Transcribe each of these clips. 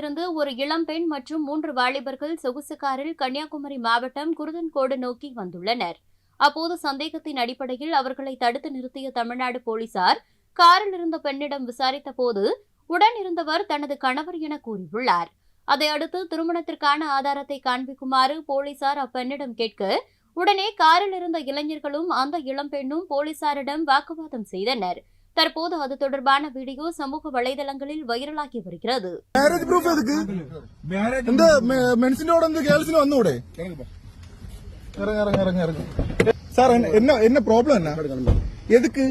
இருந்து ஒரு இளம்பெண் மற்றும் மூன்று வாலிபர்கள் சொகுசு காரில் கன்னியாகுமரி மாவட்டம் குருதன்கோடு நோக்கி வந்துள்ளனர். அப்போது சந்தேகத்தின் அடிப்படையில் அவர்களை தடுத்து நிறுத்திய தமிழ்நாடு போலீசார் காரில் இருந்த பெண்ணிடம் விசாரித்த போது உடன் இருந்தவர் தனது கணவர் என கூறியுள்ளார். அதையடுத்து திருமணத்திற்கான ஆதாரத்தை காண்பிக்குமாறு போலீசார் அப்பெண்ணிடம் கேட்க உடனே காரில் இருந்த இளைஞர்களும் அந்த இளம்பெண்ணும் போலீசாரிடம் வாக்குவாதம் செய்தனர். தற்போது அது தொடர்பான வீடியோ சமூக வலைதளங்களில் வைரலாகி வருகிறது മാരേജ് പ്രൂഫ് എതുക്ക് എന്ത് മെൻസിന്റെ കൂടെ എന്ത് ഗേൾസിന് വന്നൂടെ ഇറങ്ങി ഇറങ്ങി ഇറങ്ങി ഇറങ്ങി സാർ എന്ന- എന്ന என்ன ப்ராப்ளம் என்ன எதுக்கு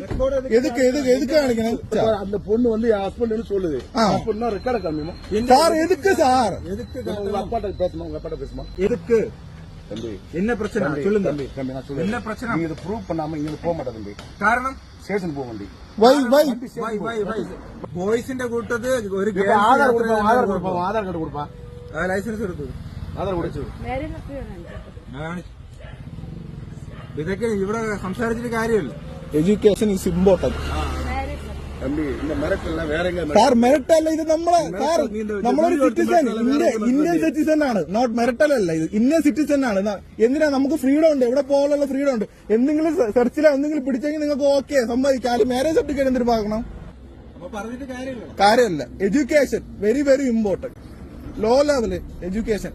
எதுக்கு எதுக்கு எதுக்கு காணிக்கணும் சார், அந்த பொண்ணு வந்து என் ஹஸ்பண்ட் சொல்லுது ஆ. ஹஸ்பண்ட் ரெக்கார்ட காமியுமா சார் எதுக்கு சார் உங்க அப்பாட்ட பேசுமா உங்க அப்பாட்ட பேசுமா எதுக்கு தம்பி என்ன பிரச்சனை தம்பி, சொல்லுங்க தம்பி தம்பி நான் சொல்லுங்க என்ன பிரச்சனை? நீங்க இதை ப்ரூவ் பண்ணாம இங்க போக மாட்டேன் தம்பி സ്റ്റേഷനിൽ പോകണ്ടി ബോയ്സിന്റെ കൂട്ടത്ത് ഒരു ആധാർ കൊടുക്കാം ആധാർ കൊടുക്കാം ആധാർ കാർഡ് കൊടുക്കാം ലൈസൻസ് എടുത്തു? ആധാർ കൊടുത്തു. ഇതൊക്കെ ഇവിടെ സംസാരിച്ചിട്ട് കാര്യമില്ല. എഡ്യൂക്കേഷൻ ഇസ് ഇമ്പോർട്ടന്റ് സാർ മെറിറ്റല്ല ഇത് നമ്മളെ സാർ നമ്മളൊരു സിറ്റിസൺ ഇന്ത്യ ഇന്ത്യൻ സിറ്റിസൺ ആണ്. നോട്ട് മെറിറ്റൽ അല്ല ഇത് ഇന്ത്യൻ സിറ്റിസൺ ആണ്. എന്തിനാ നമുക്ക് ഫ്രീഡം ഉണ്ട്? എവിടെ പോകാനുള്ള ഫ്രീഡം ഉണ്ട്? എന്തെങ്കിലും സെർച്ചിലോ എന്തെങ്കിലും പിടിച്ചെങ്കിൽ നിങ്ങൾക്ക് ഓക്കെ സമ്മതിക്കാം. മാരേജ് സർട്ടിഫിക്കറ്റ് എന്തിനു പാകണം കാര്യമല്ല. Education very very important low level education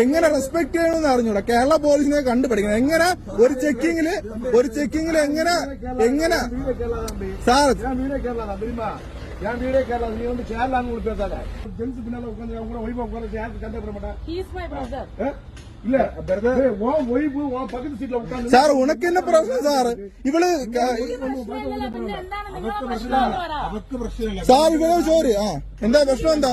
എങ്ങനെ റെസ്പെക്ട് ചെയ്യണമെന്ന് അറിഞ്ഞൂടാ കേരള പോലീസിനെ കണ്ടുപിടിക്കണം എങ്ങനെ ഒരു ചെക്കിങ്ങില് ഒരു ചെക്കിങ്ങില് എങ്ങനെ എങ്ങനെ வீடே கேரளா தான் தம்பி സാർ என் வீடே கேரளா தான் தெரியுமா என் வீடே கேரளா நீ வந்து கேரளான்னு உங்களுக்கு பேசாத ஜென்ஸ் பின்னால உட்காந்து அவங்க கூட ஒய்ஃபா உட்காந்து யாருக்கு சண்டை போட மாட்டேன் He is my brother. இல்ல பிரதர் உன் ஒய்ஃப் உன் பக்கத்து சீட்ல உட்காந்து സാർ ഉനക്ക് എന്നെ പ്രശ്നം സാറ് ഇവള് ക- പ്രശ്നമില്ല, പിന്നെ എന്താണ് നിങ്ങളുടെ പ്രശ്നം എന്ന് പറ. അവർക്ക് പ്രശ്നമില്ല സാർ ഇവള് സോറി ആ എന്താ പ്രശ്നം എന്താ